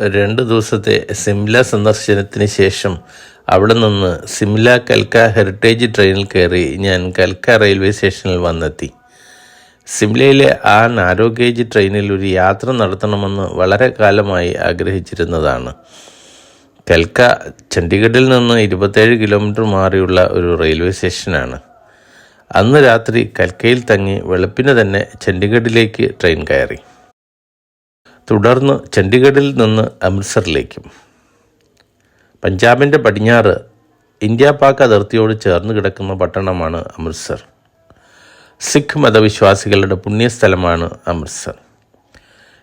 രണ്ട് ദിവസത്തെ സിംല സന്ദർശനത്തിന് ശേഷം അവിടെ നിന്ന് സിംല കൽക്ക ഹെറിറ്റേജ് ട്രെയിനിൽ കയറി ഞാൻ കൽക്ക റെയിൽവേ സ്റ്റേഷനിൽ വന്നെത്തി. സിംലയിലെ ആ നാരോ ഗേജ് ട്രെയിനിൽ ഒരു യാത്ര നടത്തണമെന്ന് വളരെ കാലമായി ആഗ്രഹിച്ചിരുന്നതാണ്. കൽക്ക ചണ്ഡീഗഡിൽ നിന്ന് ഇരുപത്തേഴ് കിലോമീറ്റർ മാറിയുള്ള ഒരു റെയിൽവേ സ്റ്റേഷനാണ്. അന്ന് രാത്രി കൽക്കയിൽ തങ്ങി വെളുപ്പിന് തന്നെ ചണ്ഡീഗഡിലേക്ക് ട്രെയിൻ കയറി. തുടർന്ന് ചണ്ഡീഗഡിൽ നിന്ന് അമൃത്സറിലേക്കും. പഞ്ചാബിന്റെ പടിഞ്ഞാറ് ഇന്ത്യ പാക് അതിർത്തിയോട് ചേർന്ന് കിടക്കുന്ന പട്ടണമാണ് അമൃത്സർ. സിഖ് മതവിശ്വാസികളുടെ പുണ്യസ്ഥലമാണ് അമൃത്സർ.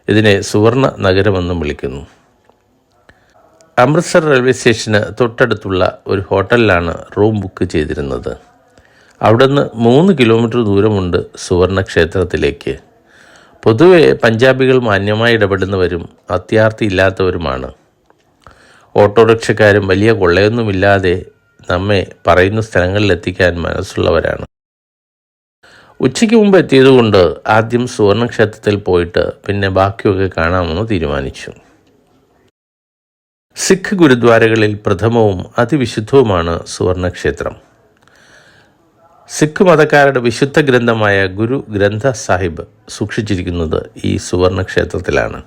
ഇതിനെ സുവർണ നഗരമെന്നും വിളിക്കുന്നു. അമൃത്സർ റെയിൽവേ സ്റ്റേഷന് തൊട്ടടുത്തുള്ള ഒരു ഹോട്ടലിലാണ് റൂം ബുക്ക് ചെയ്തിരുന്നത്. അവിടുന്ന് മൂന്ന് കിലോമീറ്റർ ദൂരമുണ്ട് സുവർണ ക്ഷേത്രത്തിലേക്ക് പൊതുവെ പഞ്ചാബികൾ മാന്യമായി ഇടപെടുന്നവരും അത്യാർത്ഥി ഇല്ലാത്തവരുമാണ്. ഓട്ടോറിക്ഷക്കാരും വലിയ കൊള്ളയൊന്നുമില്ലാതെ നമ്മെ പറയുന്ന സ്ഥലങ്ങളിൽ എത്തിക്കാൻ മനസ്സുള്ളവരാണ്. ഉച്ചയ്ക്ക് മുമ്പ് എത്തിയതുകൊണ്ട് ആദ്യം സുവർണക്ഷേത്രത്തിൽ പോയിട്ട് പിന്നെ ബാക്കിയൊക്കെ കാണാമെന്ന് തീരുമാനിച്ചു. സിഖ് ഗുരുദ്വാരകളിൽ പ്രഥമവും അതിവിശുദ്ധവുമാണ് സുവർണക്ഷേത്രം. സിഖ് മതക്കാരുടെ വിശുദ്ധ ഗ്രന്ഥമായ ഗുരു ഗ്രന്ഥ സാഹിബ് സൂക്ഷിച്ചിരിക്കുന്നത് ഈ സുവർണ ക്ഷേത്രത്തിലാണ്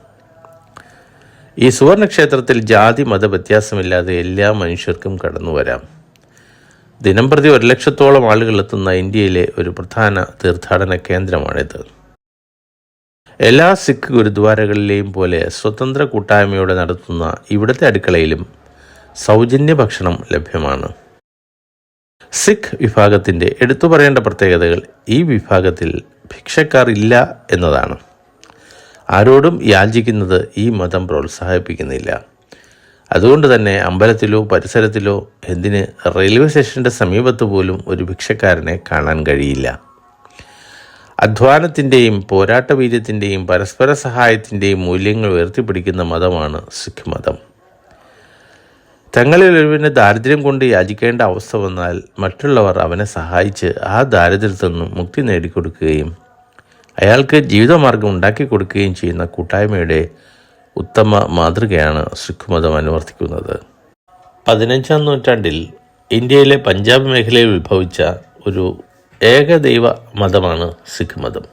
ഈ സുവർണ ക്ഷേത്രത്തിൽ ജാതി മത വ്യത്യാസമില്ലാതെ എല്ലാ മനുഷ്യർക്കും കടന്നു വരാം. ദിനം പ്രതി ഒരു ലക്ഷത്തോളം ആളുകൾ എത്തുന്ന ഇന്ത്യയിലെ ഒരു പ്രധാന തീർത്ഥാടന കേന്ദ്രമാണിത്. എല്ലാ സിഖ് ഗുരുദ്വാരകളിലെയും പോലെ സ്വതന്ത്ര കൂട്ടായ്മയോടെ നടത്തുന്ന ഇവിടുത്തെ അടുക്കളയിലും സൗജന്യ ഭക്ഷണം ലഭ്യമാണ്. സിഖ് വിഭാഗത്തിന്റെ എടുത്തു പറയേണ്ട പ്രത്യേകതകൾ ഈ വിഭാഗത്തിൽ ഭിക്ഷക്കാർ ഇല്ല എന്നതാണ്. ആരോടും യാചിക്കുന്നത് ഈ മതം പ്രോത്സാഹിപ്പിക്കുന്നില്ല. അതുകൊണ്ട് തന്നെ അമ്പലത്തിലോ പരിസരത്തിലോ എന്തിന് റെയിൽവേ സ്റ്റേഷന്റെ സമീപത്ത് പോലും ഒരു ഭിക്ഷക്കാരനെ കാണാൻ കഴിയില്ല. അധ്വാനത്തിന്റെയും പോരാട്ടവീര്യത്തിന്റെയും പരസ്പര സഹായത്തിന്റെയും മൂല്യങ്ങൾ ഉയർത്തിപ്പിടിക്കുന്ന മതമാണ് സിഖ് മതം. തങ്ങളിൽ ഒരുവിന് ദാരിദ്ര്യം കൊണ്ട് യാചിക്കേണ്ട അവസ്ഥ വന്നാൽ മറ്റുള്ളവർ അവനെ സഹായിച്ച് ആ ദാരിദ്ര്യത്തിൽ നിന്നും മുക്തി നേടിക്കൊടുക്കുകയും അയാൾക്ക് ജീവിതമാർഗം ഉണ്ടാക്കി കൊടുക്കുകയും ചെയ്യുന്ന കൂട്ടായ്മയുടെ ഉത്തമ മാതൃകയാണ് സിഖ് മതം അനുവർത്തിക്കുന്നത്. പതിനഞ്ചാം നൂറ്റാണ്ടിൽ ഇന്ത്യയിലെ പഞ്ചാബ് മേഖലയിൽ വിഭവിച്ച ഒരു ഏകദൈവ മതമാണ് സിഖ് മതം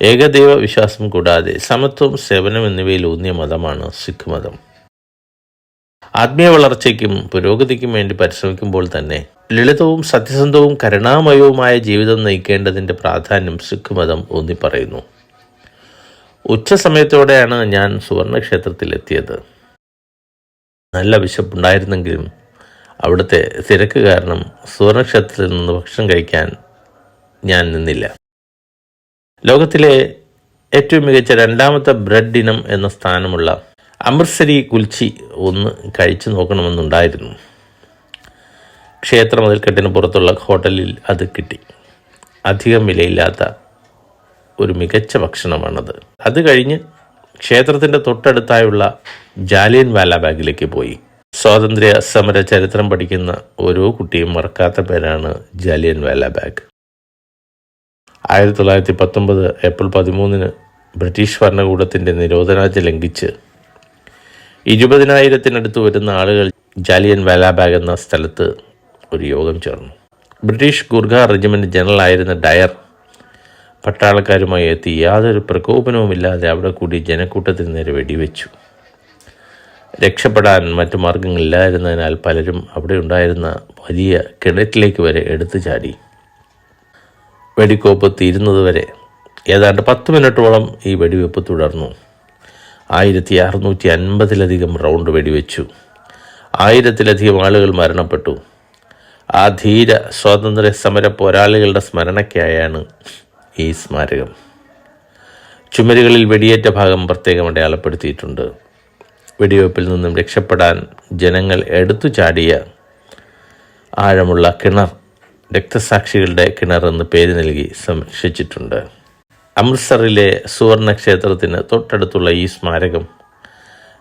ഏകദൈവ വിശ്വാസം കൂടാതെ സമത്വം സേവനം എന്നിവയിൽ ഊന്നിയ മതമാണ് സിഖ് മതം ആത്മീയ വളർച്ചയ്ക്കും പുരോഗതിക്കും വേണ്ടി പരിശ്രമിക്കുമ്പോൾ തന്നെ ലളിതവും സത്യസന്ധവും കരുണാമയവുമായ ജീവിതം നയിക്കേണ്ടതിന്റെ പ്രാധാന്യം സിഖ് മതം ഊന്നിപ്പറയുന്നു ഉച്ച സമയത്തോടെയാണ് ഞാൻ സുവർണക്ഷേത്രത്തിലെത്തിയത്. നല്ല വിശപ്പുണ്ടായിരുന്നെങ്കിലും അവിടുത്തെ തിരക്ക് കാരണം സുവർണക്ഷേത്രത്തിൽ നിന്ന് ഭക്ഷണം കഴിക്കാൻ ഞാൻ നിന്നില്ല. ലോകത്തിലെ ഏറ്റവും മികച്ച രണ്ടാമത്തെ ബ്രെഡ് ഇനം എന്ന സ്ഥാനമുള്ള അമൃത്സരി കുൽച്ചി ഒന്ന് കഴിച്ചു നോക്കണമെന്നുണ്ടായിരുന്നു. ക്ഷേത്ര മതിൽക്കെട്ടിന് പുറത്തുള്ള ഹോട്ടലിൽ അത് കിട്ടി. അധികം വിലയില്ലാത്ത ഒരു മികച്ച ഭക്ഷണമാണത്. അത് കഴിഞ്ഞ് ക്ഷേത്രത്തിന്റെ തൊട്ടടുത്തായുള്ള ജാലിയൻ വാലാബാഗിലേക്ക് പോയി. സ്വാതന്ത്ര്യ സമര ചരിത്രം പഠിക്കുന്ന ഓരോ കുട്ടിയും മറക്കാത്ത പേരാണ് ജാലിയൻ വാലാബാഗ് ആയിരത്തി തൊള്ളായിരത്തി പത്തൊമ്പത് ഏപ്രിൽ പതിമൂന്നിന് ബ്രിട്ടീഷ് ഭരണകൂടത്തിന്റെ നിരോധനാജ്ഞ ലംഘിച്ച് ഇരുപതിനായിരത്തിനടുത്ത് വരുന്ന ആളുകൾ ജാലിയൻ വാലാബാഗ് എന്ന സ്ഥലത്ത് ഒരു യോഗം ചേർന്നു. ബ്രിട്ടീഷ് ഗുർഖ ജനറൽ ആയിരുന്ന ഡയർ പട്ടാളക്കാരുമായി എത്തി യാതൊരു പ്രകോപനവുമില്ലാതെ അവിടെ കൂടി ജനക്കൂട്ടത്തിന് നേരെ വെടിവെച്ചു. രക്ഷപ്പെടാൻ മറ്റു മാർഗങ്ങളില്ലായിരുന്നതിനാൽ പലരും അവിടെ ഉണ്ടായിരുന്ന വലിയ കിണറ്റിലേക്ക് വരെ എടുത്തു ചാടി. വെടിക്കോപ്പ് തീരുന്നതുവരെ ഏതാണ്ട് പത്ത് മിനിറ്റോളം ഈ വെടിവെപ്പ് തുടർന്നു. ആയിരത്തി അറുന്നൂറ്റി അൻപതിലധികം റൗണ്ട് വെടിവെച്ചു. ആയിരത്തിലധികം ആളുകൾ മരണപ്പെട്ടു. ആ ധീര സ്വാതന്ത്ര്യ സമര പോരാളികളുടെ സ്മരണയ്ക്കായാണ് ഈ സ്മാരകം. ചുമരുകളിൽ വെടിയേറ്റ ഭാഗം പ്രത്യേകം അടയാളപ്പെടുത്തിയിട്ടുണ്ട്. വെടിവെപ്പിൽ നിന്നും രക്ഷപ്പെടാൻ ജനങ്ങൾ എടുത്തു ചാടിയ ആഴമുള്ള കിണർ രക്തസാക്ഷികളുടെ കിണർ എന്ന് പേര് നൽകി സംരക്ഷിച്ചിട്ടുണ്ട്. അമൃത്സറിലെ സുവർണ ക്ഷേത്രത്തിന് തൊട്ടടുത്തുള്ള ഈ സ്മാരകം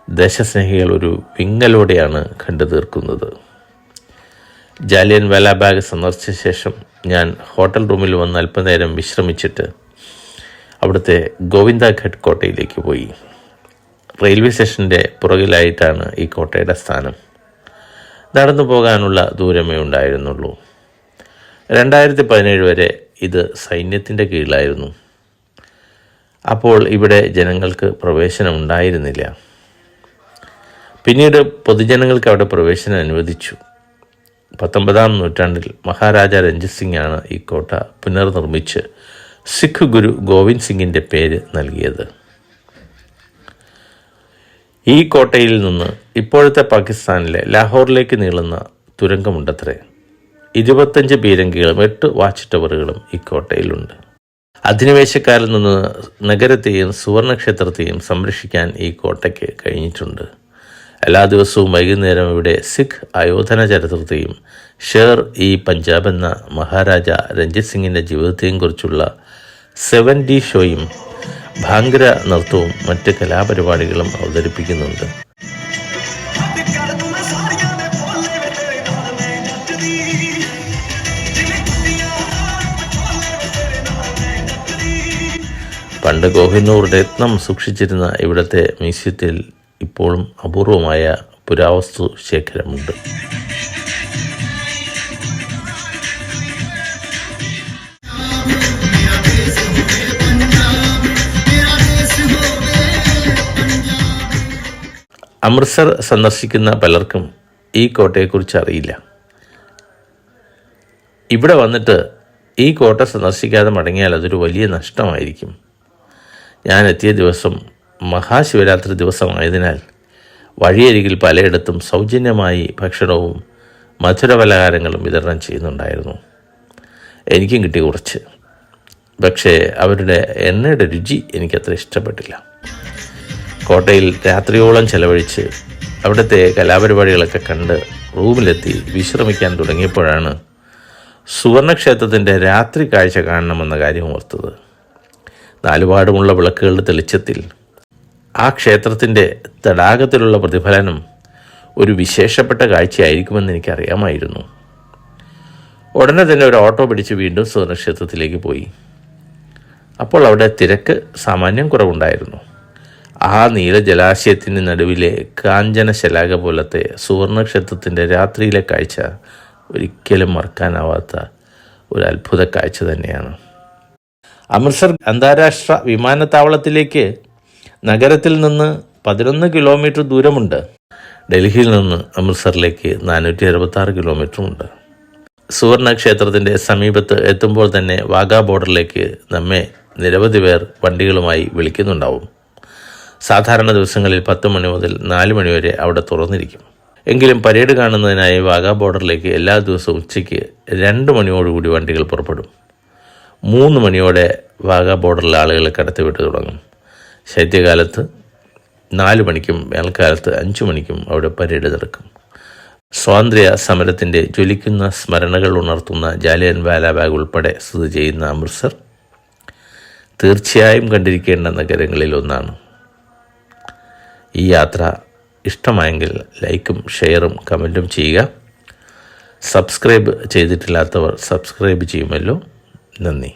ദേശസ്നേഹികൾ ഒരു വിങ്ങലോടെയാണ് കണ്ടു തീർക്കുന്നത് ജാലിയൻ വാലാബാഗ് സന്ദർശിച്ച ശേഷം ഞാൻ ഹോട്ടൽ റൂമിൽ വന്ന് അല്പനേരം വിശ്രമിച്ചിട്ട് അവിടുത്തെ ഗോവിന്ദ ഘട്ട് കോട്ടയിലേക്ക് പോയി. റെയിൽവേ സ്റ്റേഷന്റെ പുറകിലായിട്ടാണ് ഈ കോട്ടയുടെ സ്ഥാനം. നടന്നു പോകാനുള്ള ദൂരമേ ഉണ്ടായിരുന്നുള്ളൂ. രണ്ടായിരത്തി പതിനേഴ് വരെ ഇത് സൈന്യത്തിന്റെ കീഴിലായിരുന്നു. അപ്പോൾ ഇവിടെ ജനങ്ങൾക്ക് പ്രവേശനം ഉണ്ടായിരുന്നില്ല. പിന്നീട് പൊതുജനങ്ങൾക്ക് അവിടെ പ്രവേശനം അനുവദിച്ചു. പത്തൊമ്പതാം നൂറ്റാണ്ടിൽ മഹാരാജ രഞ്ജിത് സിംഗാണ് ഈ കോട്ട പുനർനിർമ്മിച്ച് സിഖ് ഗുരു ഗോവിന്ദ് സിംഗിന്റെ പേര് നൽകിയത്. ഈ കോട്ടയിൽ നിന്ന് ഇപ്പോഴത്തെ പാകിസ്ഥാനിലെ ലാഹോറിലേക്ക് നീളുന്ന തുരങ്കമുണ്ടത്രേ. ഇരുപത്തഞ്ച് പീരങ്കികളും എട്ട് വാച്ച് ടവറുകളും ഈ കോട്ടയിലുണ്ട്. അധിനിവേശക്കാരിൽ നിന്ന് നഗരത്തെയും സുവർണക്ഷേത്രത്തെയും സംരക്ഷിക്കാൻ ഈ കോട്ടയ്ക്ക് കഴിഞ്ഞിട്ടുണ്ട്. എല്ലാ ദിവസവും വൈകുന്നേരം ഇവിടെ സിഖ് ആയോധന ചരിത്രത്തെയും ഷേർ ഇ പഞ്ചാബ് എന്ന മഹാരാജ രഞ്ജിത് സിംഗിന്റെ ജീവിതത്തെയും കുറിച്ചുള്ള സെവൻ ഡി ഷോയും ഭാങ്കര നൃത്തവും മറ്റ് കലാപരിപാടികളും അവതരിപ്പിക്കുന്നുണ്ട്. പണ്ട് കോഹിനൂർ രത്നം സൂക്ഷിച്ചിരുന്ന ഇവിടുത്തെ മ്യൂസിയത്തിൽ ഇപ്പോഴും അപൂർവമായ പുരാവസ്തു ശേഖരമുണ്ട്. അമൃത്സർ സന്ദർശിക്കുന്ന പലർക്കും ഈ കോട്ടയെക്കുറിച്ച് അറിയില്ല. ഇവിടെ വന്നിട്ട് ഈ കോട്ട സന്ദർശിക്കാതെ മടങ്ങിയാൽ അതൊരു വലിയ നഷ്ടമായിരിക്കും. ഞാൻ എത്തിയ ദിവസം മഹാശിവരാത്രി ദിവസമായതിനാൽ വഴിയരികിൽ പലയിടത്തും സൗജന്യമായി ഭക്ഷണവും മധുരപലഹാരങ്ങളും വിതരണം ചെയ്യുന്നുണ്ടായിരുന്നു. എനിക്കും കിട്ടി കുറച്ച്. പക്ഷേ അവരുടെ എണ്ണയുടെ രുചി എനിക്കത്ര ഇഷ്ടപ്പെട്ടില്ല. കോട്ടയിൽ രാത്രിയോളം ചെലവഴിച്ച് അവിടുത്തെ കലാപരിപാടികളൊക്കെ കണ്ട് റൂമിലെത്തി വിശ്രമിക്കാൻ തുടങ്ങിയപ്പോഴാണ് സുവർണക്ഷേത്രത്തിന്റെ രാത്രി കാഴ്ച കാണണമെന്ന കാര്യം ഓർത്തത്. നാലുപാടുമുള്ള വിളക്കുകളുടെ തെളിച്ചത്തിൽ ആ ക്ഷേത്രത്തിന്റെ തടാകത്തിലുള്ള പ്രതിഫലനം ഒരു വിശേഷപ്പെട്ട കാഴ്ചയായിരിക്കുമെന്ന് എനിക്കറിയാമായിരുന്നു. ഉടനെ തന്നെ ഒരു ഓട്ടോ പിടിച്ച് വീണ്ടും സുവർണക്ഷേത്രത്തിലേക്ക് പോയി. അപ്പോൾ അവിടെ തിരക്ക് സാമാന്യം കുറവുണ്ടായിരുന്നു. ആ നീല ജലാശയത്തിന് നടുവിലെ കാഞ്ചന ശലാക പോലത്തെ സുവർണക്ഷേത്രത്തിന്റെ രാത്രിയിലെ കാഴ്ച ഒരിക്കലും മറക്കാനാവാത്ത ഒരു അത്ഭുത കാഴ്ച തന്നെയാണ്. അമൃത്സർ അന്താരാഷ്ട്ര വിമാനത്താവളത്തിലേക്ക് നഗരത്തിൽ നിന്ന് പതിനൊന്ന് കിലോമീറ്റർ ദൂരമുണ്ട്. ഡൽഹിയിൽ നിന്ന് അമൃത്സറിലേക്ക് നാനൂറ്റി അറുപത്തി ആറ് കിലോമീറ്ററുമുണ്ട്. സുവർണ ക്ഷേത്രത്തിന്റെ സമീപത്ത് എത്തുമ്പോൾ തന്നെ വാഗാ ബോർഡറിലേക്ക് നമ്മെ നിരവധി പേർ വണ്ടികളുമായി വിളിക്കുന്നുണ്ടാവും. സാധാരണ ദിവസങ്ങളിൽ പത്ത് മണി മുതൽ നാല് മണി വരെ അവിടെ തുറന്നിരിക്കും. എങ്കിലും പരേഡ് കാണുന്നതിനായി വാഗാ ബോർഡറിലേക്ക് എല്ലാ ദിവസവും ഉച്ചയ്ക്ക് രണ്ട് മണിയോടുകൂടി വണ്ടികൾ പുറപ്പെടും. മൂന്ന് മണിയോടെ വാഗ ബോർഡറിലെ ആളുകൾ കടത്തിവിട്ട് തുടങ്ങും. ശൈത്യകാലത്ത് നാല് മണിക്കും വേനൽക്കാലത്ത് അഞ്ചു മണിക്കും അവിടെ പരേഡ് നടക്കും സ്വാതന്ത്ര്യ സമരത്തിന്റെ ജ്വലിക്കുന്ന സ്മരണകൾ ഉണർത്തുന്ന ജാലിയൻ വാലാബാഗ് ഉൾപ്പെടെ സ്ഥിതി ചെയ്യുന്ന അമൃത്സർ തീർച്ചയായും കണ്ടിരിക്കേണ്ട നഗരങ്ങളിൽ ഒന്നാണ്. ഈ യാത്ര ഇഷ്ടമായെങ്കിൽ ലൈക്കും ഷെയറും കമന്റും ചെയ്യുക. സബ്സ്ക്രൈബ് ചെയ്തിട്ടില്ലാത്തവർ സബ്സ്ക്രൈബ് ചെയ്യുമല്ലോ. നന്ദി.